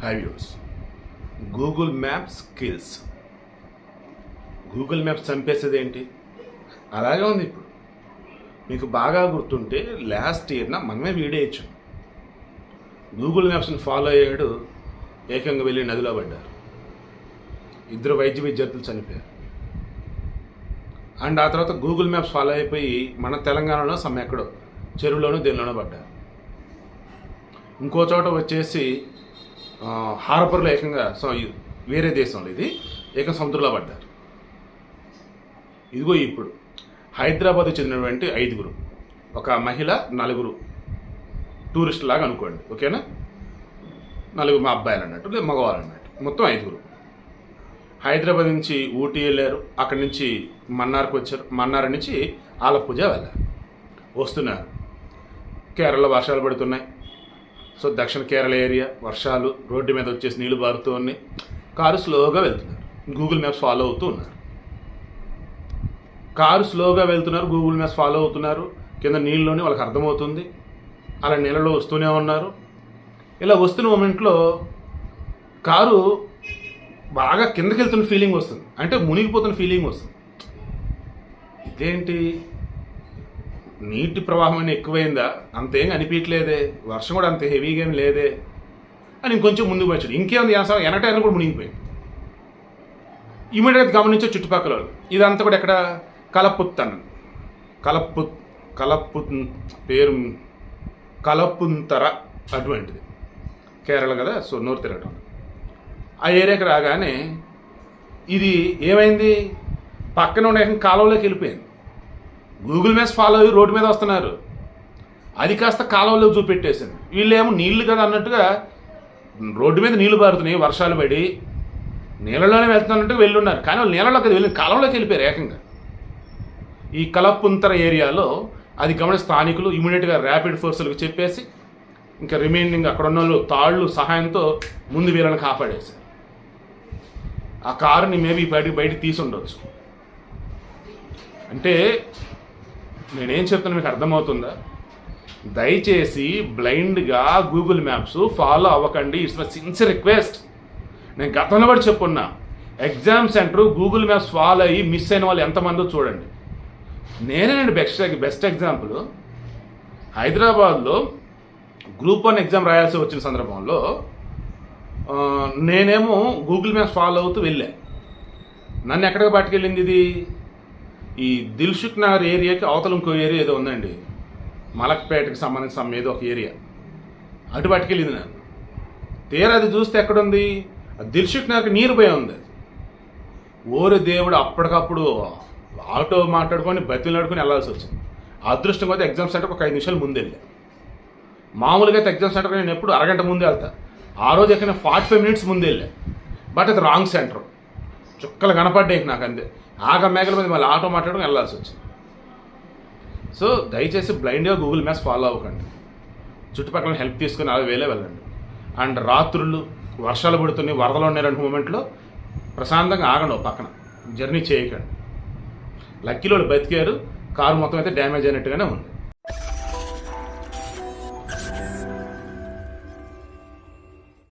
హ్యావ్యూస్ Google Maps skills Google Maps చంపేసేది ఏంటి అలాగే ఉంది ఇప్పుడు. మీకు బాగా గుర్తుంటే లాస్ట్ ఇయర్న మనమే వీడియో ఇచ్చాం. గూగుల్ మ్యాప్స్ని ఫాలో అయ్యాడు ఏకంగా వెళ్ళి నదిలో పడ్డారు. ఇద్దరు వైద్య విద్యార్థులు చనిపోయారు. అండ్ ఆ తర్వాత గూగుల్ మ్యాప్స్ ఫాలో అయిపోయి మన తెలంగాణలో సమ్మె ఎక్కడో చెరువులోనూ దేనిలోనో పడ్డారు. ఇంకో చోట వచ్చేసి హారపర్లో ఏకంగా సో వేరే దేశంలో ఇది ఏకంగా సముద్రంలో పడ్డారు. ఇదిగో ఇప్పుడు హైదరాబాద్ చెందినటువంటి ఐదుగురు ఒక మహిళ నలుగురు టూరిస్ట్ లాగా అనుకోండి ఓకేనా? నలుగురు మా అబ్బాయిలు అన్నట్టు లేదా మగవాళ్ళు అన్నట్టు మొత్తం ఐదుగురు. హైదరాబాద్ నుంచి ఊటీ వెళ్ళారు అక్కడి నుంచి మన్నార్కి వచ్చారు మన్నార్ నుంచి ఆలపూజ వెళ్ళారు. వస్తున్నారు. కేరళ వర్షాలు పడుతున్నాయి సో దక్షిణ కేరళ ఏరియా వర్షాలు రోడ్డు మీద వచ్చేసి నీళ్ళు బారుతూ ఉన్నాయి. కారు స్లోగా వెళ్తున్నారు. గూగుల్ మ్యాప్స్ ఫాలో అవుతూ ఉన్నారు. కారు స్లోగా వెళ్తున్నారు గూగుల్ మ్యాప్స్ ఫాలో అవుతున్నారు. కింద నీళ్ళలోనే వాళ్ళకి అర్థమవుతుంది. అలా నీళ్ళలో వస్తూనే ఉన్నారు. ఇలా వస్తున్న మూమెంట్లో కారు బాగా కిందకి వెళ్తున్న ఫీలింగ్ వస్తుంది. అంటే మునిగిపోతున్న ఫీలింగ్ వస్తుంది. ఇదేంటి? నీటి ప్రవాహం అనేది ఎక్కువైందా? అంతేం అనిపించలేదే. వర్షం కూడా అంత హెవీగా ఏం లేదే. అని ఇంకొంచెం ముందుకు వచ్చాడు ఇంకేముంది? అసలు ఎనటైనా కూడా మునిగిపోయింది ఇమీడియట్గా గమనించే చుట్టుపక్కల వాళ్ళు. ఇదంతా కూడా ఎక్కడ? కలపుత్తన్ కలపు కలపు పేరు కలపుంతర అటువంటిది. కేరళ కదా? సో నోరు తిరగటం ఆ ఏరియాకి రాగానే ఇది ఏమైంది? పక్కన ఉండే కాలంలోకి వెళ్ళిపోయింది. గూగుల్ మ్యాప్స్ ఫాలో అయ్యి రోడ్డు మీద వస్తున్నారు. అది కాస్త కాలువలో చూపెట్టేసింది. వీళ్ళేమో నీళ్ళు కదా అన్నట్టుగా రోడ్డు మీద నీళ్ళు పారుతున్నాయి వర్షాలు పడి నీళ్ళలోనే వెళ్తున్నట్టు వెళ్ళున్నారు. కానీ వాళ్ళు నీళ్ళలోకి వెళ్ళి కాలంలోకి వెళ్ళిపోయారు ఏకంగా. ఈ కలపుంతర ఏరియాలో అది గమనించిన స్థానికులు ఇమీడియట్గా ర్యాపిడ్ ఫోర్సులకు చెప్పేసి ఇంకా రిమైనింగ్ అక్కడ ఉన్న వాళ్ళు తాళ్ళు సహాయంతో ముందు వీళ్ళని కాపాడేశారు. ఆ కారుని మేబీ బయటికి బయటికి తీసి ఉండొచ్చు అంటే నేనేం చెప్తున్నా మీకు అర్థమవుతుందా? దయచేసి బ్లైండ్గా గూగుల్ మ్యాప్స్ ఫాలో అవ్వకండి. It's my sincere request. నేను గతంలో కూడా చెప్పున్నా exam centre Google Maps follow అయ్యి మిస్ అయిన వాళ్ళు ఎంతమందో చూడండి. నేనేనండి బెస్ట్ బెస్ట్ ఎగ్జాంపుల్. హైదరాబాద్లో గ్రూప్ వన్ ఎగ్జామ్ రాయాల్సి వచ్చిన సందర్భంలో నేనేమో గూగుల్ మ్యాప్స్ ఫాలో అవుతూ వెళ్ళా. నన్ను ఎక్కడికి పట్టుకెళ్ళింది ఇది? ఈ దిల్సుఖ్ నగర్ ఏరియాకి అవతల ఇంకో ఏరియా ఏదో ఉందండి. మలక్పేటకి సంబంధించిన ఏదో ఒక ఏరియా. అటు పట్టుకెళ్ళింది నేను తీరా అది చూస్తే ఎక్కడుంది? ఆ నగర్కి నీరు పోయి ఉంది. ఓరి దేవుడు అప్పటికప్పుడు ఆటో మాట్లాడుకొని బతులు నడుకొని వెళ్ళాల్సి వచ్చింది. అదృష్టం అయితే ఎగ్జామ్ సెంటర్ ఒక ఐదు నిమిషాలు ముందు వెళ్ళా. మామూలుగా అయితే ఎగ్జామ్ సెంటర్కి నేను ఎప్పుడు అరగంట ముందు వెళ్తా. ఆ రోజు ఎక్కడ ఫార్టీ ఫైవ్ మినిట్స్ ముందు వెళ్ళా. బట్ అది రాంగ్ సెంటర్. చుక్కలు కనపడ్డాయి నాకు అంతే. ఆగ మేకల మీద మళ్ళీ ఆటో మాట్లాడుకుని వెళ్ళాల్సి వచ్చింది. సో దయచేసి బ్లైండ్గా గూగుల్ మ్యాప్స్ ఫాలో అవ్వకండి. చుట్టుపక్కల హెల్ప్ తీసుకుని అలా వేలే వెళ్ళండి. అండ్ రాత్రులు వర్షాలు పడుతున్నాయి వరదలు ఉన్నాయి రెండు మూమెంట్లో ప్రశాంతంగా ఆగండి పక్కన. జర్నీ చేయకండి. లక్కీలో బతికారు కారు మొత్తం అయితే డ్యామేజ్ అయినట్టుగానే ఉంది.